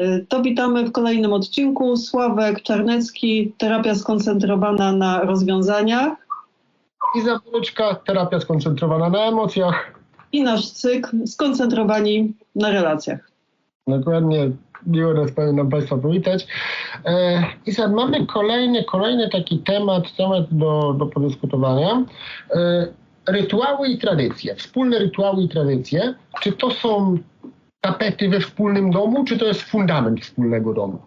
Y, To witamy w kolejnym odcinku. Sławek Czarnecki, terapia skoncentrowana na rozwiązaniach I zawodniczka, terapia skoncentrowana na emocjach. i nasz cykl skoncentrowani na relacjach. Dokładnie, miło nas nam Państwa powitać. E, I sad mamy kolejny, kolejny taki temat, temat do, do podyskutowania. E, rytuały i tradycje, wspólne rytuały i tradycje. Czy to są tapety we wspólnym domu, czy to jest fundament wspólnego domu?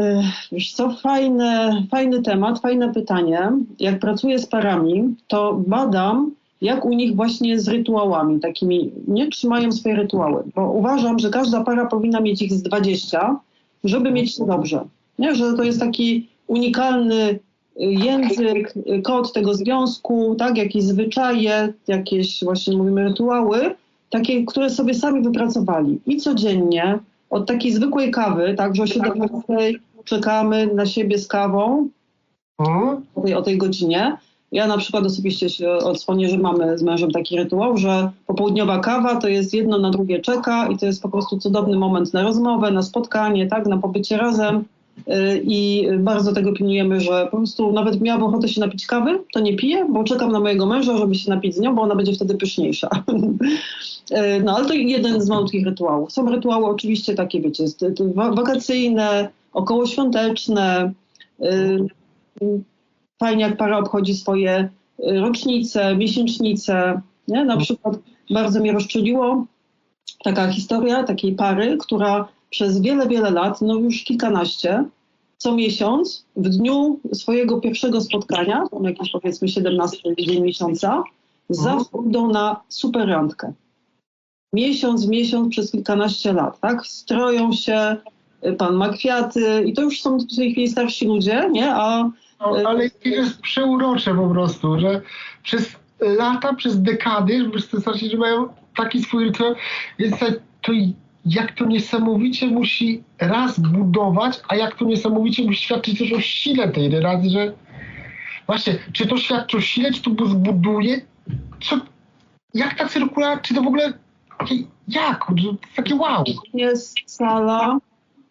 Y, Wiesz co, fajny, fajny temat, fajne pytanie. Jak pracuję z parami, to badam, jak u nich właśnie z rytuałami takimi, nie trzymają swoje rytuały, bo uważam, że każda para powinna mieć ich z 20, żeby mieć się dobrze. Nie? Że to jest taki unikalny y, język, y, kod tego związku, tak? jakieś zwyczaje, jakieś właśnie mówimy rytuały, takie, które sobie sami wypracowali. I codziennie od takiej zwykłej kawy, tak, że o 17 czekamy na siebie z kawą Mhm. o tej, o tej godzinie. Ja na przykład osobiście się odsłonię, że mamy z mężem taki rytuał, że popołudniowa kawa to jest jedno na drugie czeka i to jest po prostu cudowny moment na rozmowę, na spotkanie, tak, na pobycie razem. Yy, I bardzo tego pilnujemy, że po prostu nawet miałabym ochotę się napić kawy, to nie piję, bo czekam na mojego męża, żeby się napić z nią, bo ona będzie wtedy pyszniejsza. Yy, No ale to jeden z malutkich rytuałów. Są rytuały oczywiście takie, wiecie, wa- wakacyjne, okołoświąteczne. Fajnie jak para obchodzi swoje y, rocznice, miesięcznice. Nie? Na przykład bardzo mnie rozczuliło taka historia takiej pary, która przez wiele, wiele lat, no już kilkanaście, co miesiąc, w dniu swojego pierwszego spotkania, tam jakiś powiedzmy 17 dzień miesiąca, zawsze idą na super randkę. Miesiąc w miesiąc przez kilkanaście lat, tak? Stroją się, y, pan ma kwiaty i to już są w tej chwili starsi ludzie, nie? A No, ale to jest przeurocze po prostu, że przez lata, przez dekady, że starsi, że mają taki swój rytuał, więc to jak to niesamowicie musi raz budować, a jak to niesamowicie musi świadczyć też o sile tej relacji, że właśnie, czy to świadczy o sile, czy to zbuduje, co, jak ta cyrkulacja, czy to w ogóle, jak, to takie wow. jest sala,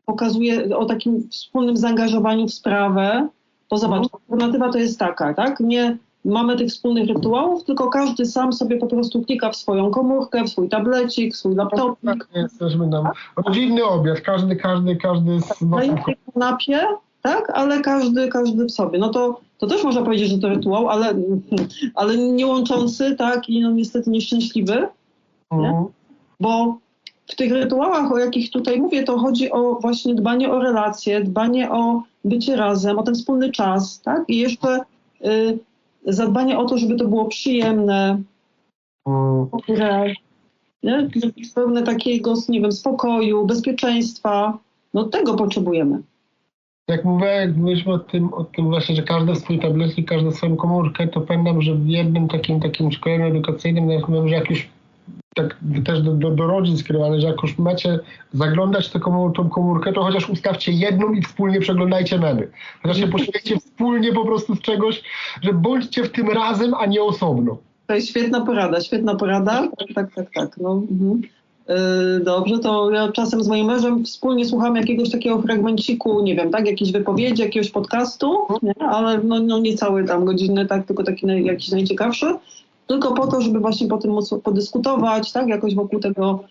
pokazuje o takim wspólnym zaangażowaniu w sprawę. Bo zobacz, alternatywa to jest taka, tak? Nie mamy tych wspólnych rytuałów, tylko każdy sam sobie po prostu klika w swoją komórkę, w swój tablecik, w swój laptopik, Tak, jesteśmy tam. Rodzinny obiad, każdy, każdy, każdy z na was jednej kanapie, tak? Ale każdy, każdy w sobie. No to, to też można powiedzieć, że to rytuał, ale, ale nie łączący, tak? I no niestety nieszczęśliwy. Mhm. bo w tych rytuałach, o jakich tutaj mówię, to chodzi o właśnie dbanie o relacje, dbanie o bycie razem, o ten wspólny czas, tak? I jeszcze y, zadbanie o to, żeby to było przyjemne, dobre, nie? pełne takiego, nie wiem, spokoju, bezpieczeństwa. No tego potrzebujemy. Jak mówiłem, mówiliśmy o tym, o tym właśnie, że każdy swój tablecik, każdy swoją komórkę, to pamiętam, że w jednym takim takim szkoleniu edukacyjnym nawet mówiłem, że jak już tak też do, do, do rodzin skierowane, że jak już macie zaglądać tę komór, tą komórkę, to chociaż ustawcie jedną i wspólnie przeglądajcie memy. Chociaż się poświęćcie wspólnie po prostu z czegoś, że bądźcie w tym razem, a nie osobno. To jest świetna porada, świetna porada. Tak, tak, tak, tak. No, mhm. Yy, Dobrze, to ja czasem z moim mężem wspólnie słucham jakiegoś takiego fragmenciku, nie wiem, tak, jakiejś wypowiedzi, jakiegoś podcastu, nie? ale no, no nie cały tam godzinny, tak, tylko taki naj, jakiś najciekawszy, tylko po to, żeby właśnie po tym móc podyskutować, tak, jakoś wokół tego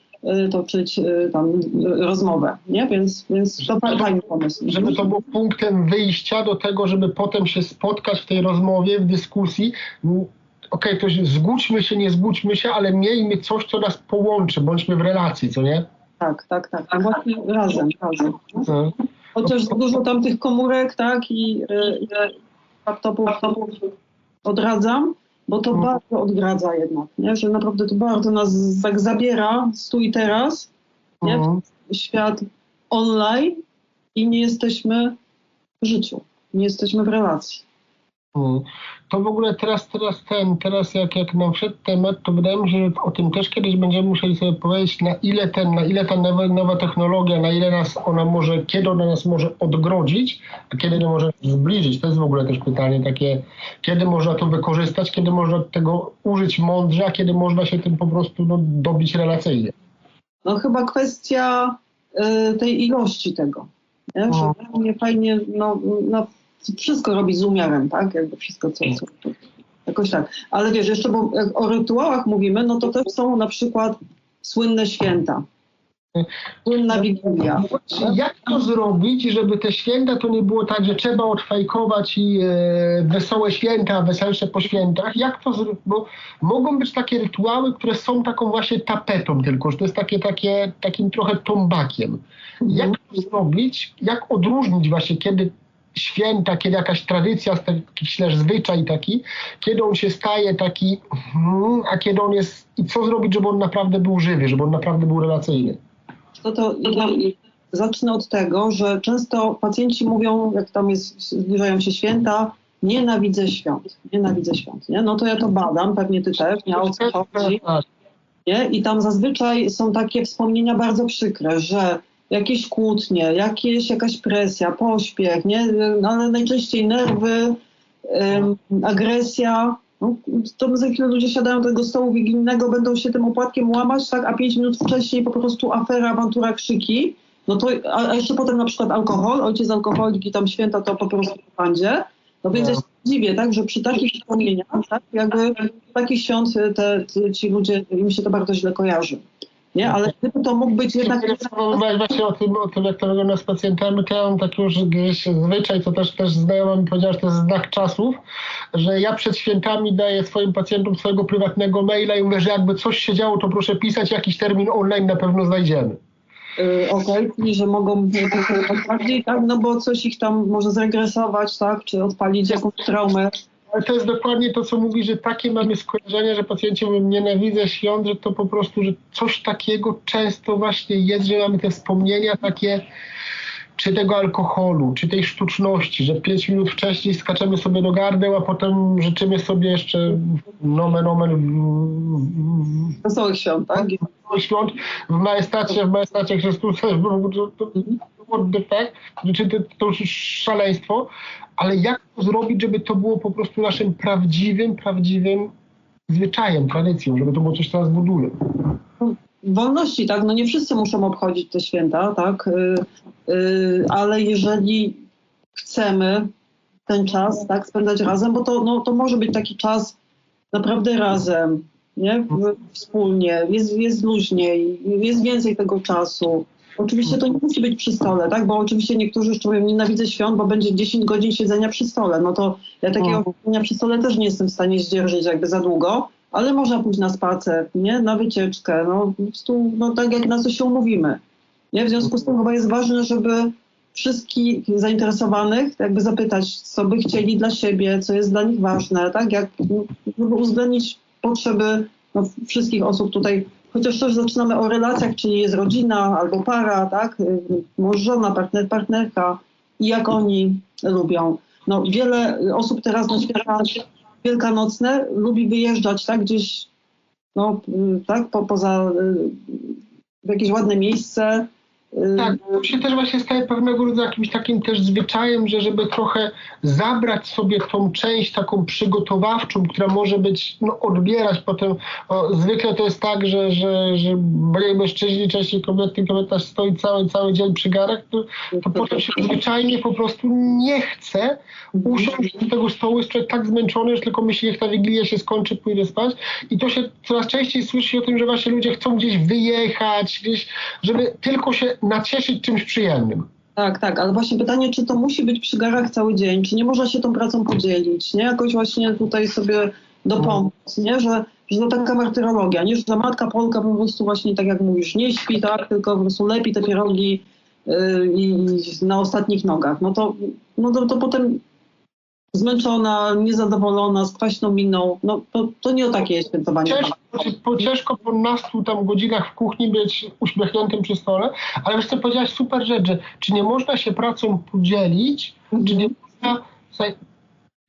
y, toczyć y, tam y, rozmowę, nie? Więc, więc to fa- fajny pomysł. Żeby to było punktem wyjścia do tego, żeby potem się spotkać w tej rozmowie, w dyskusji. Okej, to się- zgódźmy się, nie zgódźmy się, ale miejmy coś, co nas połączy, bądźmy w relacji, co nie? Tak, tak, tak. No właśnie razem, razem. No. Chociaż dużo tam tych komórek, tak, i, i laptopów odradzam, bo to Mhm. bardzo odgradza jednak, nie? że naprawdę to bardzo nas tak zabiera tu i teraz, nie? Mhm. w świat online i nie jesteśmy w życiu, nie jesteśmy w relacji. Mm. To w ogóle teraz, teraz ten, teraz jak, jak nam wszedł temat, to wydaje mi się, że o tym też kiedyś będziemy musieli sobie powiedzieć, na ile ten, na ile ta nowa, nowa technologia, na ile nas ona może, kiedy ona nas może odgrodzić, a kiedy może zbliżyć. To jest w ogóle też pytanie takie, kiedy można to wykorzystać, kiedy można tego użyć mądrze, a kiedy można się tym po prostu no, dobić relacyjnie. No chyba kwestia y, tej ilości tego. Nie? Że O. fajnie, fajnie, no, no, wszystko robi z umiarem, tak? Jakby wszystko, co, co jakoś tak. Ale wiesz, jeszcze bo jak o rytuałach mówimy, no to też są na przykład słynne święta. Słynna Wigilia. Jak to zrobić, żeby te święta to nie było tak, że trzeba odfajkować i e, wesołe święta, weselsze po świętach? Jak to zrobić? Bo mogą być takie rytuały, które są taką właśnie tapetą tylko, że to jest takie, takie takim trochę tombakiem. Jak to zrobić? Jak odróżnić właśnie, kiedy święta, kiedy jakaś tradycja, jakiś też zwyczaj taki, kiedy on się staje taki, hmm, a kiedy on jest, i co zrobić, żeby on naprawdę był żywy, żeby on naprawdę był relacyjny? No to ja zacznę od tego, że często pacjenci mówią, jak tam jest, zbliżają się święta, nienawidzę świąt, nienawidzę świąt, nie? No to ja to badam, pewnie ty też, nie? O co chodzi, Tak. nie? I tam zazwyczaj są takie wspomnienia bardzo przykre, że jakieś kłótnie, jakieś, jakaś presja, pośpiech, nie? No, ale najczęściej nerwy, ym, agresja. No, to za chwilę ludzie siadają do tego stołu wigilijnego, będą się tym opłatkiem łamać, tak? A pięć minut wcześniej po prostu afera, awantura, krzyki. No to, a, a jeszcze potem na przykład alkohol, ojciec alkoholik i tam święta to po prostu w bandzie. No więc No. ja się dziwię, tak, że przy takich wspomnieniach, tak, jakby takich świąt te, te, ci ludzie, im się to bardzo źle kojarzy. Nie, ale gdyby to mógł być jednak... Właśnie o tym, o tym, jak to wygląda z pacjentami, to ja mam taki już gdzieś zwyczaj, co też, też znajoma mi powiedziała, że to jest znak czasów, że ja przed świętami daję swoim pacjentom swojego prywatnego maila i mówię, że jakby coś się działo, to proszę pisać, jakiś termin online na pewno znajdziemy. y, Okej, czyli że mogą y, bardziej, tak, no bo coś ich tam może zregresować, tak, czy odpalić jakąś traumę. Ale to jest dokładnie to, co mówi, że takie mamy skojarzenia, że pacjenci mówią, nienawidzę świąt, że to po prostu, że coś takiego często właśnie jest, że mamy te wspomnienia takie, czy tego alkoholu, czy tej sztuczności, że pięć minut wcześniej skaczemy sobie do gardeł, a potem życzymy sobie jeszcze nomen omen w- w- Wesołych świąt, tak? w- świąt w majestacie, w majestacie Chrystusa, bo the fuck? Znaczy, to, to już szaleństwo, ale jak to zrobić, żeby to było po prostu naszym prawdziwym, prawdziwym zwyczajem, tradycją, żeby to było coś, co nas buduje. wolności, tak? No nie wszyscy muszą obchodzić te święta, tak? Y, y, ale jeżeli chcemy ten czas, tak, spędzać razem, bo to, no, to może być taki czas naprawdę razem, nie? Wspólnie, jest, jest luźniej, jest więcej tego czasu. Oczywiście to nie musi być przy stole, tak? Bo oczywiście niektórzy jeszcze mówią, nienawidzę świąt, bo będzie 10 godzin siedzenia przy stole. No to ja takiego Mhm. siedzenia przy stole też nie jestem w stanie zdzierżyć jakby za długo, ale można pójść na spacer, nie? Na wycieczkę, no po prostu, no tak jak na co się umówimy. Nie? W związku z tym chyba jest ważne, żeby wszystkich zainteresowanych jakby zapytać, co by chcieli dla siebie, co jest dla nich ważne, tak? Jak, no, żeby uwzględnić potrzeby no, wszystkich osób tutaj, chociaż też zaczynamy o relacjach, czyli jest rodzina albo para, tak? Mąż, żona, partner, partnerka i jak oni lubią. No, wiele osób teraz na święta wielkanocne lubi wyjeżdżać, tak? Gdzieś, no, tak? Po, poza w jakieś ładne miejsce. Y, Tak, to się też właśnie staje pewnego rodzaju jakimś takim też zwyczajem, że żeby trochę zabrać sobie tą część taką przygotowawczą, która może być, no odbierać potem, o, zwykle to jest tak, że, że, że mężczyźni, częściej kobiety, kobieta stoi cały, cały dzień przy garach, to, to potem się zwyczajnie po prostu nie chce usiąść do tego stołu, jest człowiek tak zmęczony, że tylko myśli, jak ta wigilia się skończy, pójdę spać. I to się coraz częściej słyszy o tym, że właśnie ludzie chcą gdzieś wyjechać, gdzieś, żeby tylko się nacieszyć czymś przyjemnym. Tak, tak, ale właśnie pytanie, czy to musi być przy garach cały dzień, czy nie można się tą pracą podzielić, nie? Jakoś właśnie tutaj sobie dopomóc, nie? Że, że to taka martyrologia, nie? Że ta matka Polka po prostu właśnie, tak jak mówisz, nie śpi, tak? Tylko po prostu lepi te pierogi yy, i na ostatnich nogach. No to, no to, to potem zmęczona, niezadowolona, z kwaśną miną, no to, to nie o takie jest świętowanie. Ciężko, po, ciężko po nastu tam godzinach w kuchni być uśmiechniętym przy stole, ale wiesz co, powiedziałaś super rzecz, że czy nie można się pracą podzielić, czy nie można, słuchaj,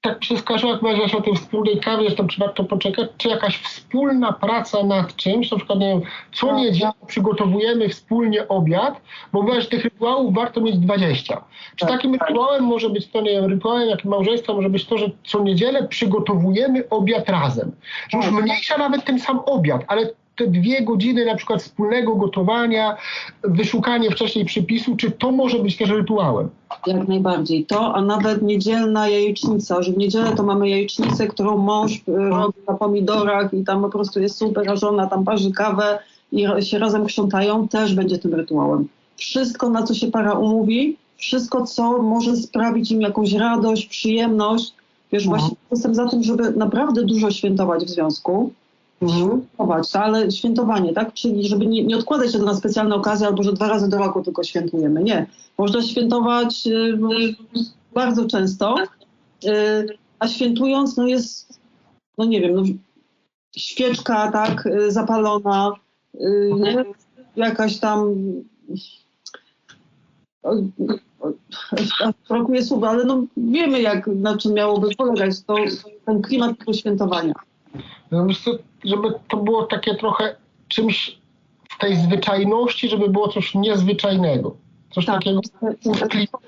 tak skojarzyło, jak powiedziałaś o tej wspólnej kawie, że tam trzeba to poczekać, czy jakaś wspólna praca nad czymś, na przykład, nie wiem, co niedzielę przygotowujemy wspólnie obiad, bo mówiłaś, że tych rytuałów warto mieć 20. Czy Tak. takim rytuałem może być to, nie wiem, rytuałem jak małżeństwa może być to, że co niedzielę przygotowujemy obiad razem. Że już Tak. mniejsza nawet ten sam obiad, ale te dwie godziny na przykład wspólnego gotowania, wyszukanie wcześniej przypisu, czy to może być też rytuałem? Jak najbardziej. To, a nawet niedzielna jajecznica, że w niedzielę to mamy jajecznicę, którą mąż y, robi na pomidorach i tam po prostu jest super, a żona tam parzy kawę i się razem krzątają, też będzie tym rytuałem. Wszystko, na co się para umówi, wszystko, co może sprawić im jakąś radość, przyjemność. Wiesz, Mhm. właśnie jestem za tym, żeby naprawdę dużo świętować w związku. Świętować, ale świętowanie, tak? Czyli żeby nie, nie odkładać tego na specjalne okazje, albo że dwa razy do roku tylko świętujemy. Nie. Można świętować y, bardzo często, y, a świętując, no jest, no nie wiem, no, świeczka, tak, y, zapalona, y, nie? jakaś tam. Brakuje słów, ale no wiemy, jak, na czym miałoby polegać to, ten klimat tego świętowania. No, żeby to było takie trochę czymś w tej zwyczajności, żeby było coś niezwyczajnego. Coś Tak. takiego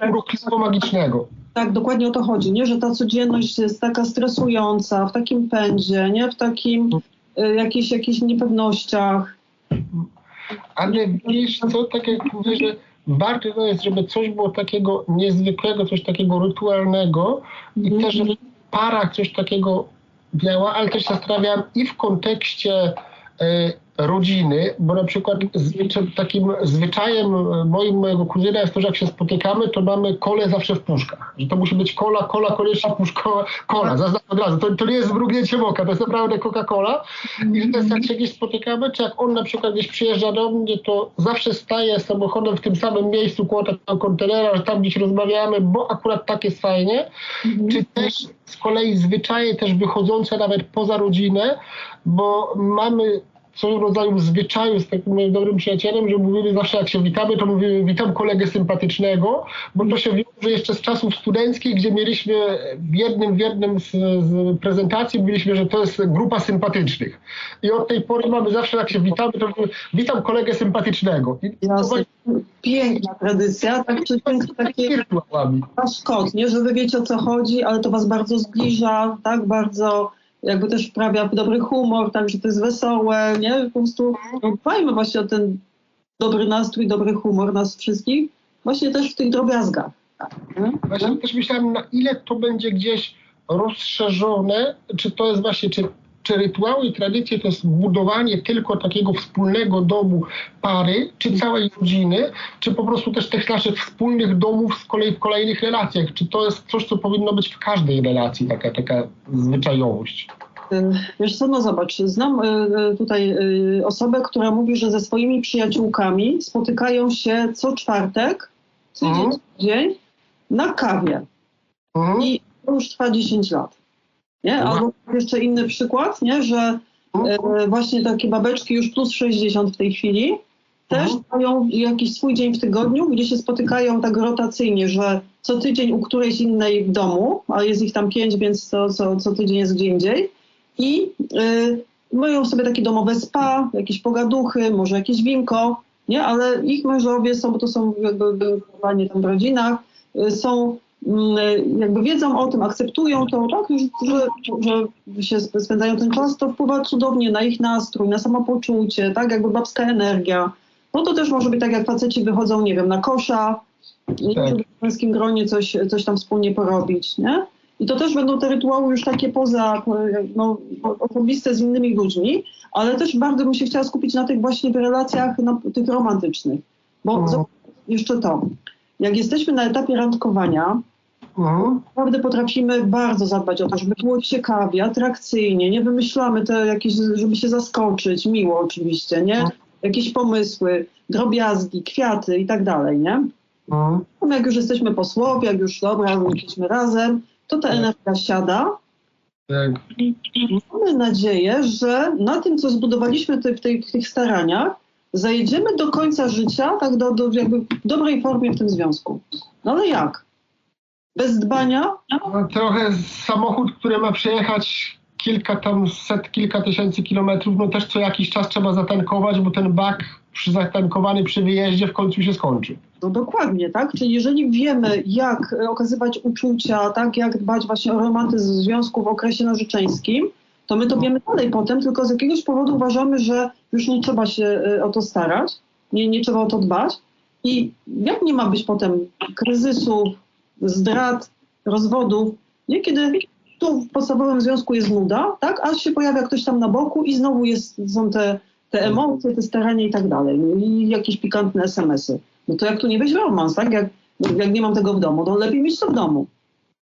urokliwo magicznego. Tak, dokładnie o to chodzi, nie? że ta codzienność jest taka stresująca, w takim pędzie, nie? w takim y, jakichś, jakichś niepewnościach. Ale wiesz co, tak jak mówię, że warto to jest, żeby coś było takiego niezwykłego, coś takiego rytualnego i Mhm. też, żeby w parach coś takiego miała, ale też zastanawiam i w kontekście e, rodziny, bo na przykład takim zwyczajem moim, mojego kuzyna jest to, że jak się spotykamy, to mamy kole zawsze w puszkach. Że to musi być kola, kola, koniecznie puszka, kola. Zaznam od razu. To, to nie jest mrugnięcie oka, to jest naprawdę Coca-Cola. I że to jest jak się gdzieś spotykamy, czy jak on na przykład gdzieś przyjeżdża do mnie, to zawsze staje samochodem w tym samym miejscu koło takiego kontenera, że tam gdzieś rozmawiamy, bo akurat tak jest fajnie. Czy też z kolei zwyczaje też wychodzące nawet poza rodzinę, bo mamy w rodzaju zwyczaju z takim moim dobrym przyjacielem, że mówimy zawsze jak się witamy, to mówimy witam kolegę sympatycznego, bo to się wiąże jeszcze z czasów studenckich, gdzie mieliśmy w jednym, w jednym z, z prezentacji mówiliśmy, że to jest grupa sympatycznych. I od tej pory mamy zawsze jak się witamy, to mówimy, witam kolegę sympatycznego. I Jasne. Piękna tradycja, tak? Czyli to jest właśnie takie rytuałami. wasz kod, nie? że wy wiecie o co chodzi, ale to was bardzo zbliża, tak? Bardzo jakby też wprawia dobry humor, tak? Że to jest wesołe, nie? Po prostu no, dbajmy właśnie o ten dobry nastrój, dobry humor nas wszystkich, właśnie też w tych drobiazgach. nie? Właśnie też myślałem, na ile to będzie gdzieś rozszerzone, czy to jest właśnie, czy, czy rytuały i tradycje to jest budowanie tylko takiego wspólnego domu pary, czy całej rodziny, czy po prostu też tych naszych wspólnych domów z kolei w kolejnych relacjach, czy to jest coś, co powinno być w każdej relacji, taka, taka zwyczajowość. Wiesz co, no zobacz, znam y, y, tutaj y, osobę, która mówi, że ze swoimi przyjaciółkami spotykają się co czwartek, co Mhm. dzień na kawie Mhm. i to już trwa 10 lat. Nie? Wow. Albo jeszcze inny przykład, nie? że e, właśnie takie babeczki już plus 60 w tej chwili też Mhm. mają jakiś swój dzień w tygodniu, gdzie się spotykają tak rotacyjnie, że co tydzień u którejś innej w domu, a jest ich tam pięć, więc co, co, co tydzień jest gdzie indziej. I y, mają sobie takie domowe spa, jakieś pogaduchy, może jakieś winko, nie? Ale ich mężowie są, bo to są jakby tam w rodzinach, y, są jakby wiedzą o tym, akceptują to, tak, że, że się sp- spędzają ten czas, to wpływa cudownie na ich nastrój, na samopoczucie, tak, jakby babska energia. No to też może być tak, jak faceci wychodzą, nie wiem, na kosza, Tak. w męskim gronie coś, coś tam wspólnie porobić, nie? I to też będą te rytuały już takie poza, no, osobiste z innymi ludźmi, ale też bardzo bym się chciała skupić na tych właśnie relacjach no, tych romantycznych. Bo zobacz, jeszcze to, jak jesteśmy na etapie randkowania. Naprawdę potrafimy bardzo zadbać o to, żeby było ciekawie, atrakcyjnie, nie wymyślamy te jakieś, żeby się zaskoczyć, miło oczywiście, nie? Jakieś pomysły, drobiazgi, kwiaty i tak dalej, nie? Mhm. No, Jak już jesteśmy po słowie, jak już dobra, jesteśmy razem, to ta Tak. energia siada. Tak. Mamy nadzieję, że na tym, co zbudowaliśmy w, tej, w tych staraniach, zajedziemy do końca życia, tak do, do jakby w dobrej formie w tym związku. No ale jak? Bez dbania? No, trochę samochód, który ma przejechać kilka tam set, kilka tysięcy kilometrów, no też co jakiś czas trzeba zatankować, bo ten bak przy zatankowany przy wyjeździe w końcu się skończy. No dokładnie, tak? Czyli jeżeli wiemy, jak e, okazywać uczucia, tak, jak dbać właśnie o romantyzm w związku w okresie narzeczeńskim, to my to wiemy dalej potem, tylko z jakiegoś powodu uważamy, że już nie trzeba się y, o to starać, nie, nie trzeba o to dbać. I jak nie ma być potem kryzysów, zdrad, rozwodów, nie? kiedy tu w podstawowym związku jest nuda, tak? a się pojawia ktoś tam na boku i znowu jest, są te, te emocje, te starania i tak dalej. No I jakieś pikantne SMS-y. No to jak tu nie w romans, tak? Jak, jak nie mam tego w domu, to lepiej mieć to w domu.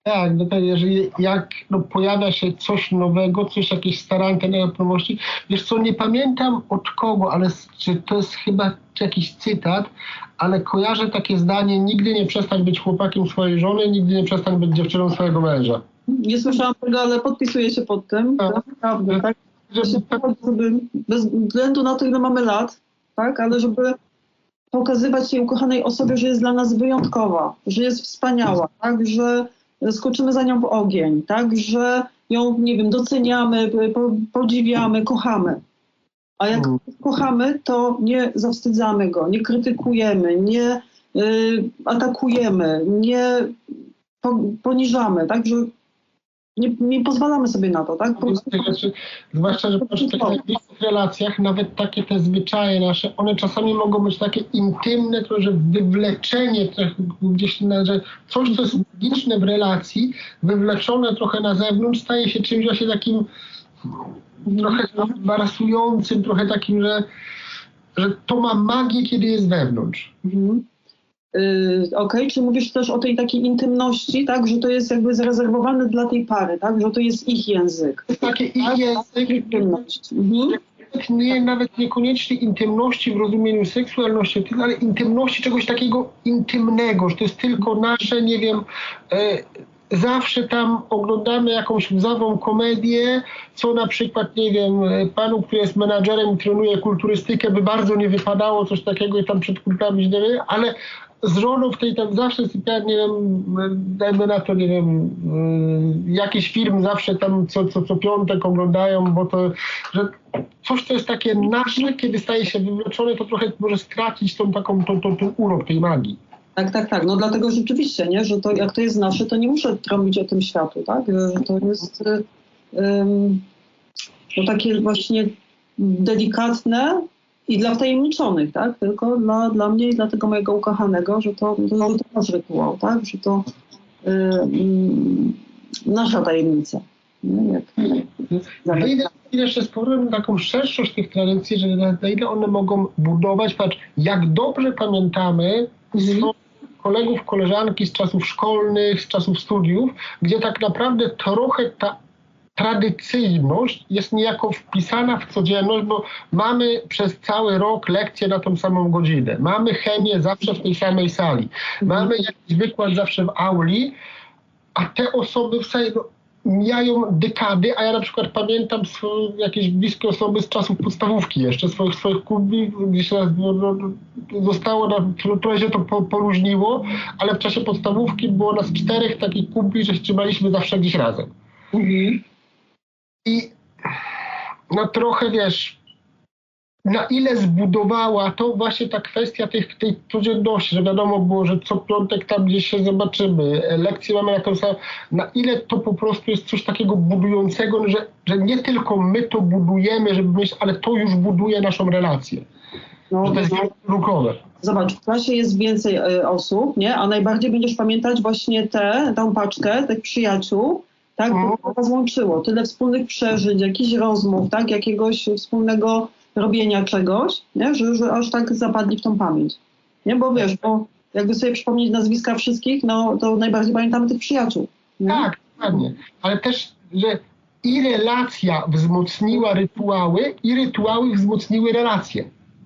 Tak, no to jeżeli jak no, pojawia się coś nowego, coś, jakieś staranki na promocji, wiesz co, nie pamiętam od kogo, ale czy to jest chyba jakiś cytat, ale kojarzę takie zdanie, nigdy nie przestań być chłopakiem swojej żony, nigdy nie przestań być dziewczyną swojego męża. Nie słyszałam tego, ale podpisuję się pod tym. Tak. Naprawdę, tak? Żeby, Żeby, bez względu na to, ile mamy lat, tak? Ale żeby pokazywać tej ukochanej osobie, że jest dla nas wyjątkowa, że jest wspaniała, tak? Że skoczymy za nią w ogień, tak? Że ją, nie wiem, doceniamy, po, podziwiamy, kochamy. A jak Mm. kochamy, to nie zawstydzamy go, nie krytykujemy, nie y, atakujemy, nie po, poniżamy, tak? Że nie, nie pozwalamy sobie na to, tak? Po prostu- rzeczy, zwłaszcza, że tych najbliższych relacjach, nawet takie te zwyczaje nasze, one czasami mogą być takie intymne, to że wywleczenie gdzieś, na, że coś, co jest magiczne w relacji, wywleczone trochę na zewnątrz, staje się czymś właśnie takim trochę embarasującym, trochę takim, że, że to ma magię, kiedy jest wewnątrz. Mhm. Yy, Okej, czy mówisz też o tej takiej intymności, tak, że to jest jakby zarezerwowane dla tej pary, tak, że to jest ich język. To jest takie ich język, Intymność. Mhm. nie, nawet niekoniecznie intymności w rozumieniu seksualności, ale intymności czegoś takiego intymnego, że to jest tylko nasze, nie wiem, e, zawsze tam oglądamy jakąś łzawą komedię, co na przykład, nie wiem, panu, który jest menadżerem i trenuje kulturystykę, by bardzo nie wypadało coś takiego i tam przed kulturami, nie wiem, ale z żoną w tej tam zawsze sypialni, nie wiem, dajmy na to, nie wiem, e, jakiś film zawsze tam co, co, co piątek oglądają, bo to, że coś, co jest takie nasze, kiedy staje się wywleczone, to trochę może stracić tą taką, tą, tą, ten urok tej magii. Tak, tak, tak. No dlatego rzeczywiście, nie, że to jak to jest nasze, to nie muszę trąbić o tym światu, tak, że to jest y, no takie właśnie delikatne i dla wtajemniczonych, tak, tylko dla, dla mnie i dla tego mojego ukochanego, że to, nasz rytuał, tak, że to y, ym, nasza tajemnica. Nie? Jak, Wyjdę jeszcze z powrotem na taką szerszość tych tradycji, że na, na ile one mogą budować, patrz, jak dobrze pamiętamy Mhm. kolegów, koleżanki z czasów szkolnych, z czasów studiów, gdzie tak naprawdę trochę ta tradycyjność jest niejako wpisana w codzienność, bo mamy przez cały rok lekcje na tą samą godzinę. Mamy chemię zawsze w tej samej sali. Mamy jakiś wykład zawsze w auli, a te osoby w sali no, mijają dekady, a ja na przykład pamiętam jakieś bliskie osoby z czasów podstawówki jeszcze, swoich, swoich kubli, gdzieś raz no, no, zostało, na, tro- trochę się to po, poróżniło, ale w czasie podstawówki było nas czterech takich kubli, że trzymaliśmy zawsze gdzieś razem. Mhm. I no trochę wiesz, na ile zbudowała to właśnie ta kwestia tych, tej codzienności, że wiadomo było, że co piątek tam gdzieś się zobaczymy, lekcje mamy na tą samą, na ile to po prostu jest coś takiego budującego, że, że nie tylko my to budujemy, żeby myśleć, ale to już buduje naszą relację. No, Że to jest rukowe. Zobacz, w klasie jest więcej y, osób, nie? A najbardziej będziesz pamiętać właśnie tę, tą paczkę tych przyjaciół, tak? Mhm. Bo was łączyło. Tyle wspólnych przeżyć, jakichś rozmów, tak? Jakiegoś wspólnego robienia czegoś, nie? Że, że aż tak zapadli w tą pamięć. Nie? Bo wiesz, bo jakby sobie przypomnieć nazwiska wszystkich, no to najbardziej pamiętamy tych przyjaciół. Nie? Tak, dokładnie. Ale też, że i relacja wzmocniła rytuały, i rytuały wzmocniły relacje.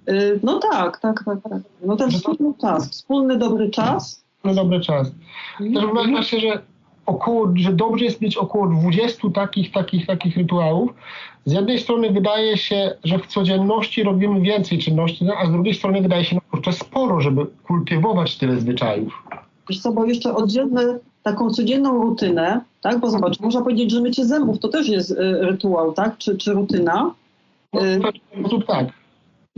Y, no tak, tak, tak, tak. No ten wspólny czas, wspólny dobry czas. No dobry czas. Też uważa się, że około, że dobrze jest mieć około 20 takich, takich, takich rytuałów. Z jednej strony wydaje się, że w codzienności robimy więcej czynności, no, a z drugiej strony wydaje się, no kurczę, sporo, żeby kultywować tyle zwyczajów. Wiesz co, bo jeszcze oddzielmy taką codzienną rutynę, tak? Bo zobacz, można powiedzieć, że mycie zębów to też jest y, rytuał, tak? Czy, czy rutyna. No, Y, sposób tak.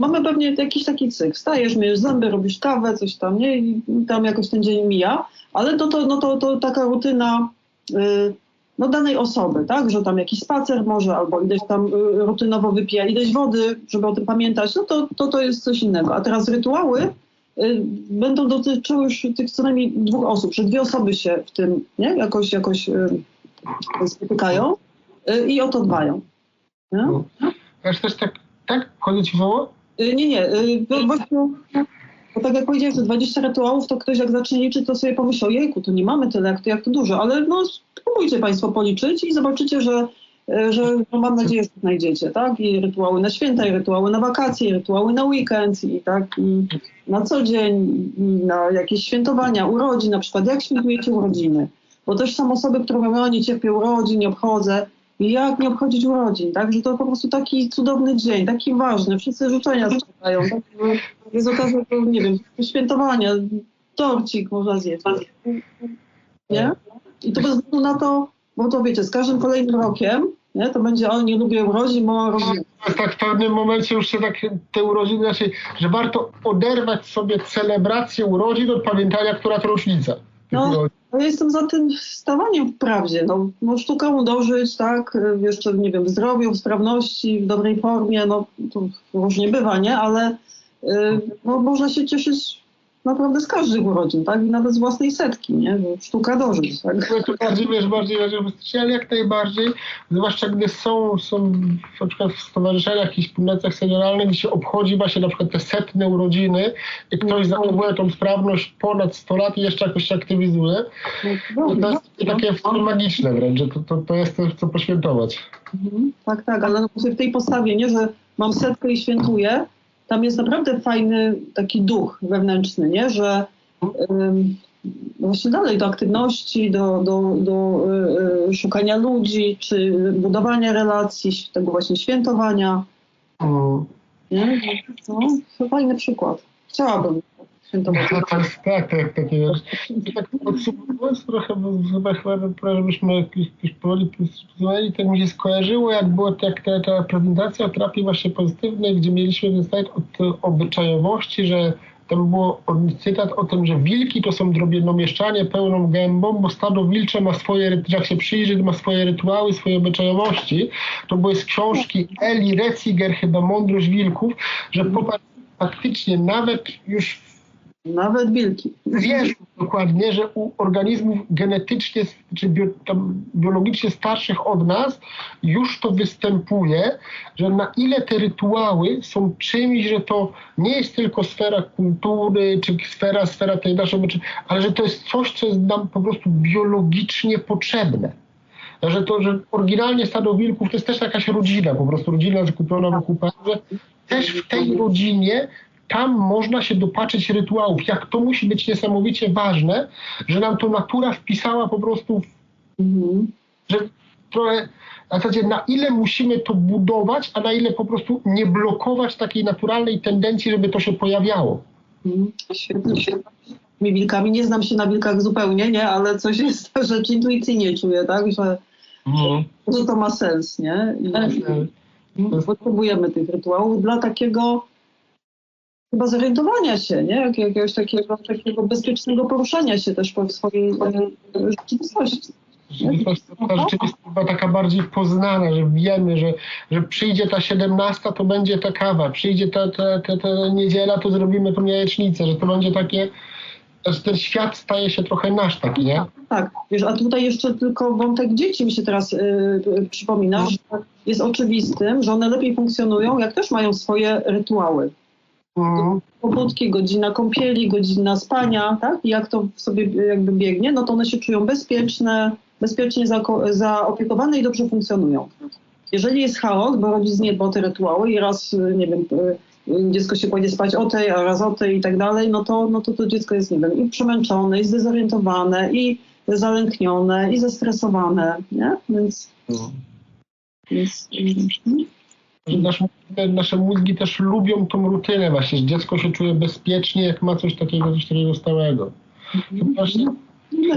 Mamy pewnie jakiś taki cykl. Wstajesz, myjesz zęby, robisz kawę, coś tam, nie? I tam jakoś ten dzień mija. Ale to, to, no to, to taka rutyna y, no, danej osoby, tak, że tam jakiś spacer może, albo ileś tam y, rutynowo wypija ileś wody, żeby o tym pamiętać, no to to, to jest coś innego. A teraz rytuały y, będą dotyczyły już tych co najmniej dwóch osób, że dwie osoby się w tym nie, jakoś, jakoś spotykają i o to dbają. Nie? No. Też, też tak, tak? Chodzi ci słowo? Y, Nie, nie. y, bo Właśnie, bo tak jak powiedziałeś, że 20 rytuałów, to ktoś jak zacznie liczyć, to sobie pomyśli, ojejku, to nie mamy tyle, jak to, jak to dużo. Ale no, spróbujcie Państwo policzyć i zobaczycie, że, y, że no, mam nadzieję, że znajdziecie, tak? I rytuały na święta, i rytuały na wakacje, i rytuały na weekend, i tak, i na co dzień, i na jakieś świętowania, urodzin, na przykład jak świętujecie urodziny. Bo też są osoby, które mówią, o nie cierpię urodzin, nie obchodzę. Jak nie obchodzić urodzin, tak? Że to po prostu taki cudowny dzień, taki ważny, wszyscy życzenia składają. Tak? Jest okazja, do, nie wiem, świętowania, torcik można zjeść. Nie? I to bez względu na to, bo to wiecie, z każdym kolejnym rokiem, nie, to będzie, o nie lubię urodzin, bo. To jest tak w pewnym momencie już się tak te urodziny, znaczy, że warto oderwać sobie celebrację urodzin od pamiętania, która to rocznica. No. No ja jestem za tym stawaniem w prawdzie. No, no sztukę dożyć, tak, jeszcze, nie wiem, w zdrowiu, w sprawności, w dobrej formie, no to różnie bywa, nie? Ale y, no, można się cieszyć naprawdę z każdych urodzin, tak? I nawet z własnej setki, nie? Sztuka dożyć, tak? No to bardziej, wiesz, bardziej, ale jak najbardziej, zwłaszcza gdy są, są na przykład w stowarzyszeniach, jakichś wspólnotach senioralnych, gdzie się obchodzi właśnie na przykład te setne urodziny i ktoś zachowuje tą sprawność ponad 100 lat i jeszcze jakoś się aktywizuje, to, to jest takie magiczne wręcz, że to, to, to jest coś, co poświętować. Mhm, Tak, tak, ale no w tej postawie, nie, że mam setkę i świętuję, tam jest naprawdę fajny taki duch wewnętrzny, nie, że no właśnie dalej do aktywności, do, do, do y, szukania ludzi, czy budowania relacji, tego właśnie świętowania, nie, no, to fajny przykład. Chciałabym tak, tak, takie wiesz. I tak podsumowując trochę, bo chyba, chyba żebyśmy już, już powoli podsumowali, tak mi się skojarzyło, jak była tak, ta, ta prezentacja o terapii właśnie pozytywnej, gdzie mieliśmy ten slajd od obyczajowości, że tam było cytat o tym, że wilki to są drobienomieszczanie pełną gębą, bo stado wilcze ma swoje, jak się przyjrzy, ma swoje rytuały, swoje obyczajowości. To były z książki Eli Reciger, chyba Mądrość Wilków, że popatrz, faktycznie nawet już Nawet wilki. zwierząt dokładnie, że u organizmów genetycznie czy bio, biologicznie starszych od nas już to występuje, że na ile te rytuały są czymś, że to nie jest tylko sfera kultury, czy sfera, sfera tej naszej, ale że to jest coś, co jest nam po prostu biologicznie potrzebne. Że to, że oryginalnie stado wilków to jest też jakaś rodzina, po prostu rodzina zakupiona wokół pana, że też w tej rodzinie tam można się dopatrzeć rytuałów. Jak to musi być niesamowicie ważne, że nam to natura wpisała po prostu, w- Mhm. że trochę na zasadzie na ile musimy to budować, a na ile po prostu nie blokować takiej naturalnej tendencji, żeby to się pojawiało. Mhm. Świetnie, świetnie. Mi wilkami nie znam się na wilkach zupełnie, nie, ale coś jest, że intuicyjnie czuję, tak, że, że to ma sens, nie? I, i potrzebujemy tych rytuałów dla takiego chyba zorientowania się, nie? Jak, jakiegoś takiego, takiego bezpiecznego poruszania się też po swojej rzeczywistości. Ta rzeczywistość chyba taka bardziej poznana, że wiemy, że, że przyjdzie ta 17, to będzie ta kawa, przyjdzie ta, ta, ta, ta niedziela, to zrobimy tą jajecznicę, że to będzie takie, że ten świat staje się trochę nasz taki, nie? Tak, wiesz, a tutaj jeszcze tylko wątek dzieci mi się teraz y, y, przypomina, że jest oczywistym, że one lepiej funkcjonują, jak też mają swoje rytuały. Mhm. pobudki, godzina kąpieli, godzina spania, tak? I jak to sobie jakby biegnie, no to one się czują bezpieczne, bezpiecznie zaopiekowane i dobrze funkcjonują. Jeżeli jest chaos, bo rodzic nie dba o te rytuały i raz, nie wiem, y, dziecko się pójdzie spać o tej, a raz o tej i tak dalej, no to, no to to dziecko jest, nie wiem, i przemęczone, i zdezorientowane, i zalęknione, i zestresowane, nie? Więc... więc mm, Nasz, te nasze mózgi też lubią tą rutynę właśnie, że dziecko się czuje bezpiecznie, jak ma coś takiego, coś takiego stałego. Właśnie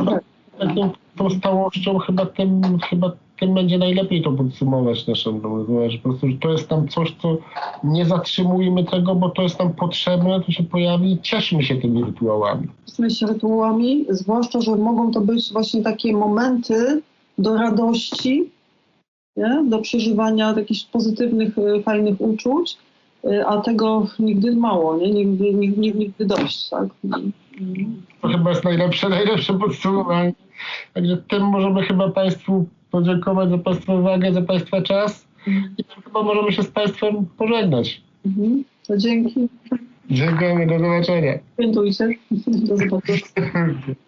tak. taką tą stałością chyba tym, chyba tym będzie najlepiej to podsumować naszą rozmowę, że po prostu że to jest tam coś, co nie zatrzymujmy tego, bo to jest nam potrzebne, to się pojawi i cieszmy się tymi rytuałami. Cieszmy się rytuałami, zwłaszcza, że mogą to być właśnie takie momenty do radości, nie? do przeżywania jakichś pozytywnych, y, fajnych uczuć, y, a tego nigdy mało, nie? Nigdy, nigdy, nigdy dość. Tak? Mm. To chyba jest najlepsze, najlepsze podsumowanie. Także tym możemy chyba Państwu podziękować za Państwa uwagę, za Państwa czas i chyba możemy się z Państwem pożegnać. Mhm. To dzięki. Dziękujemy, do zobaczenia. Świętujcie. Do zobaczenia.